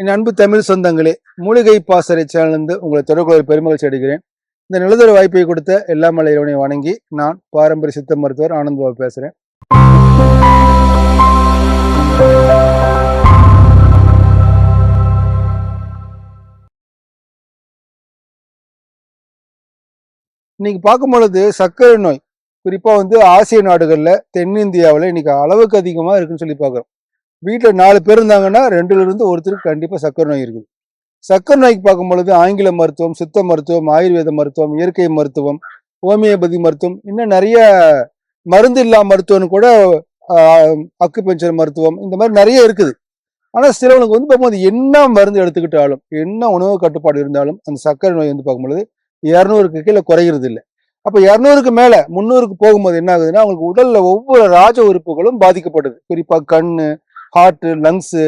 என் அன்பு தமிழ் சொந்தங்களே மூலிகை பாசறை சேனலிருந்து உங்களை தொடர்பு பெருமகிழ்ச்சி அடைகிறேன். இந்த நிலதொரு வாய்ப்பை கொடுத்த எல்லா மலை இறைவனை வணங்கி நான் பாரம்பரிய சித்த மருத்துவர் ஆனந்த் பாபு பேசுறேன். இன்னைக்கு பார்க்கும் பொழுது சர்க்கரை நோய் குறிப்பாக வந்து ஆசிய நாடுகளில் தென்னிந்தியாவில் இன்னைக்கு அளவுக்கு அதிகமாக இருக்குன்னு சொல்லி பார்க்குறோம். வீட்டில் நாலு பேர் இருந்தாங்கன்னா ரெண்டுல இருந்து ஒருத்தருக்கு கண்டிப்பாக சக்கரை நோய் இருக்குது. சர்க்கரை நோய்க்கு பார்க்கும் பொழுது ஆங்கில மருத்துவம் சித்த மருத்துவம் ஆயுர்வேத மருத்துவம் இயற்கை மருத்துவம் ஹோமியோபதி மருத்துவம் இன்னும் நிறைய மருந்து இல்லா மருத்துவம்னு கூட அக்குபஞ்சர் மருத்துவம் இந்த மாதிரி நிறைய இருக்குது. ஆனால் சிலவனுக்கு வந்து பார்க்கும்போது என்ன மருந்து எடுத்துக்கிட்டாலும் என்ன உணவு கட்டுப்பாடு இருந்தாலும் அந்த சர்க்கரை நோய் வந்து பார்க்கும்பொழுது இரநூறுக்கு கீழே குறைகிறது இல்லை. அப்போ இரநூறுக்கு மேலே முந்நூறுக்கு போகும்போது என்ன ஆகுதுன்னா அவங்களுக்கு உடலில் ஒவ்வொரு ராஜ உறுப்புகளும் பாதிக்கப்படுது. குறிப்பாக கண்ணு ஹார்ட்டு லங்ஸு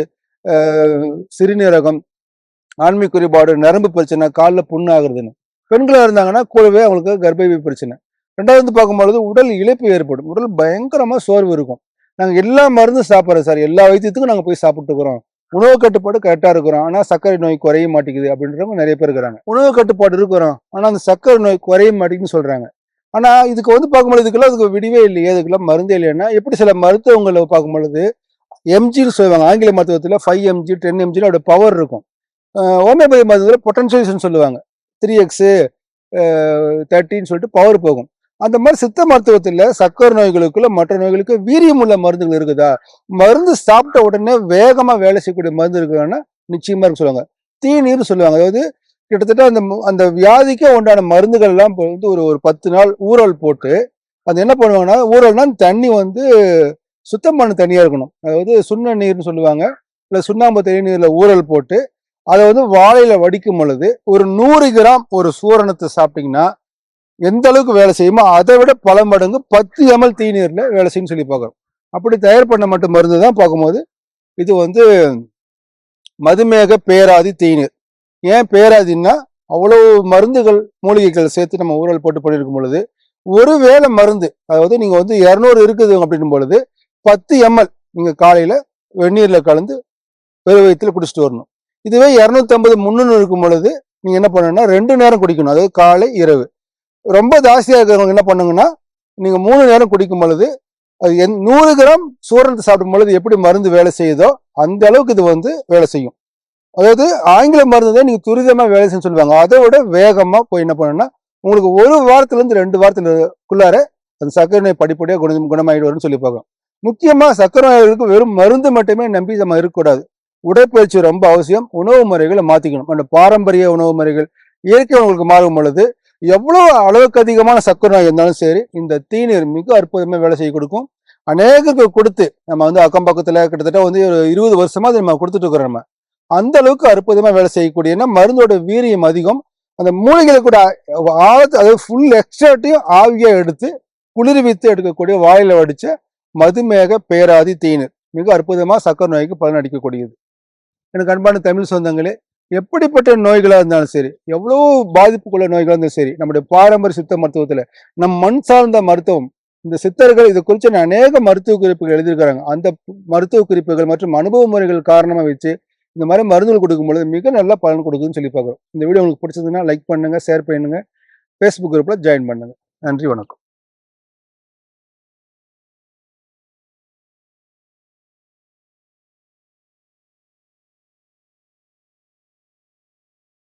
சிறுநீரகம் ஆண்மை குறைபாடு நரம்பு பிரச்சனை காலில் புண்ணு ஆகுறதுன்னு பெண்களாக இருந்தாங்கன்னா கூடவே அவங்களுக்கு கர்ப்பப்பை பிரச்சனை. ரெண்டாவது வந்து பார்க்கும்பொழுது உடல் இழப்பு ஏற்படும். உடல் பயங்கரமாக சோர்வு இருக்கும். நாங்கள் எல்லா மருந்தும் சாப்பிட்றோம் சார். எல்லா வைத்தியத்துக்கும் நாங்கள் போய் சாப்பிட்டுக்கிறோம். உணவு கட்டுப்பாடு கரெக்டாக இருக்கிறோம். ஆனால் சர்க்கரை நோய் குறைய மாட்டேங்குது அப்படின்றவங்க நிறைய பேர் இருக்கிறாங்க. உணவு கட்டுப்பாடு இருக்கிறோம். ஆனால் அந்த சர்க்கரை நோய் குறைய மாட்டேங்குதுன்னு சொல்கிறாங்க ஆனால் இதுக்கு வந்து பார்க்கும்பொழுது இதுக்கெல்லாம் அதுக்கு விடிவே இல்லையே. அதுக்கெல்லாம் மருந்தே இல்லைன்னா எப்படி சில மருத்துவங்களை பார்க்கும்பொழுது எம்ஜின்னு சொல்லுவாங்க. ஆங்கில மருத்துவத்தில் ஃபைவ் எம்ஜி டென் எம்ஜின்னு அதோட பவர் இருக்கும். ஹோமியோபதி மருத்துவத்தில் பொட்டன்சியல்ஸ்னு சொல்லுவாங்க. த்ரீ எக்ஸு தேர்ட்டின்னு சொல்லிட்டு பவர் போகும். அந்த மாதிரி சித்த மருத்துவத்தில் சர்க்கரை நோய்களுக்குள்ள மற்ற நோய்களுக்கு வீரியம் உள்ள மருந்துகள் இருக்குதா? மருந்து சாப்பிட்ட உடனே வேகமாக வேலை செய்யக்கூடிய மருந்து இருக்குன்னா நிச்சயமாக இருக்கு சொல்லுவாங்க. தீநீர் சொல்லுவாங்க. அதாவது கிட்டத்தட்ட அந்த அந்த வியாதிக்கே உண்டான மருந்துகள் எல்லாம் வந்து ஒரு ஒரு பத்து நாள் ஊறல் போட்டு அது என்ன பண்ணுவாங்கன்னா ஊரல்னா தண்ணி வந்து சுத்தமான தண்ணியாக இருக்கணும். அதாவது சுண்ண நீர்னு சொல்லுவாங்க. இல்லை சுண்ணாம்பு தனி நீரில் ஊறல் போட்டு அதை வந்து வாழையில் வடிக்கும் பொழுது ஒரு நூறு கிராம் ஒரு சூரணத்தை சாப்பிட்டிங்கன்னா எந்த அளவுக்கு வேலை செய்யுமோ அதை விட பல மடங்கு பத்து எம்எல் தீநீரில் வேலை செய்யும் சொல்லி பார்க்குறோம். அப்படி தயார் பண்ண மட்டும் மருந்து தான் பார்க்கும்போது இது வந்து மதுமேக பேராதி தீநீர் ஏன் பேராதின்னா அவ்வளோ மருந்துகள் மூலிகைகள் சேர்த்து நம்ம ஊழல் போட்டு பண்ணியிருக்கும் பொழுது ஒரு வேளை மருந்து அதாவது நீங்கள் வந்து இரநூறு இருக்குது அப்படின்னும் பொழுது பத்து எம்எல் நீங்கள் காலையில் வெந்நீரில் கலந்து பெரு வயிற்றுல குடிச்சிட்டு வரணும். இதுவே இரநூத்தி ஐம்பது முந்நூறு இருக்கும் பொழுது நீங்கள் என்ன பண்ணணும்னா ரெண்டு நேரம் குடிக்கணும். அதாவது காலை இரவு. ரொம்ப ஜாஸ்தியாக இருக்கிறவங்க என்ன பண்ணுங்கன்னா நீங்கள் மூணு நேரம் குடிக்கும் பொழுது அது எந் நூறு கிராம் சூரணத்தை சாப்பிடும் பொழுது எப்படி மருந்து வேலை செய்யுதோ அந்த அளவுக்கு இது வந்து வேலை செய்யும். அதாவது ஆங்கில மருந்து தான் நீங்கள் துரிதமாக வேலை செய்யும் சொல்லுவாங்க. அதை விட வேகமாக போய் என்ன பண்ணணும்னா உங்களுக்கு ஒரு வாரத்துலேருந்து ரெண்டு வாரத்துக்குள்ளார அந்த சர்க்கரை நோய் படிப்படியாக குணம் குணமாயிடுவார்னு சொல்லி முக்கியமாக முக்கியமா சர்க்கரை நோய்களுக்கு வெறும் மருந்து மட்டுமே நம்பி நம்ம இருக்கக்கூடாது. உடற்பயிற்சி ரொம்ப அவசியம். உணவு முறைகளை மாற்றிக்கணும் அந்த பாரம்பரிய உணவு முறைகள் இயற்கை உணவுகளுக்கு மாறும் பொழுது எவ்வளோ அளவுக்கு அதிகமான சர்க்கரை நோய் இருந்தாலும் சரி இந்த தீநீர் மிக அற்புதமாக வேலை செய்ய கொடுக்கும். அநேகருக்கு கொடுத்து நம்ம வந்து அக்கம் பக்கத்தில் கிட்டத்தட்ட வந்து ஒரு இருபது வருஷமாக அதை நம்ம கொடுத்துட்டு இருக்கிறோம் நம்ம. அந்த அளவுக்கு அற்புதமாக வேலை செய்யக்கூடிய மருந்தோட வீரியம் அதிகம். அந்த மூலிகளை கூட ஆழத்து அதாவது ஃபுல் எக்ஸ்ட்ராட்டையும் ஆவியாக எடுத்து குளிர்வித்து எடுக்கக்கூடிய வாயில வடித்த மதுமேக பேராதி தீநீர் மிக அற்புதமாக சக்கரை நோய்க்கு பலன் அடிக்கக்கூடியது எனக்கு அன்பான தமிழ் சொந்தங்களே எப்படிப்பட்ட நோய்களாக இருந்தாலும் சரி எவ்வளோ பாதிப்புக்குள்ள நோய்களாக இருந்தாலும் சரி நம்முடைய பாரம்பரிய சித்த மருத்துவத்தில் நம் மண் சார்ந்த மருத்துவம் இந்த சித்தர்கள் இதை குறித்து அநேக மருத்துவ குறிப்புகள் எழுதியிருக்கிறாங்க. அந்த மருத்துவ குறிப்புகள் மற்றும் அனுபவ முறைகள் காரணமாக வச்சு இந்த மாதிரி மருந்துகள் கொடுக்கும்பொழுது மிக நல்ல பலன் கொடுக்குதுன்னு சொல்லி பார்க்குறோம். இந்த வீடியோ உங்களுக்கு பிடிச்சதுன்னா லைக் பண்ணுங்கள் ஷேர் பண்ணுங்கள் ஃபேஸ்புக் குரூப்பில் ஜாயின் பண்ணுங்கள் நன்றி வணக்கம்.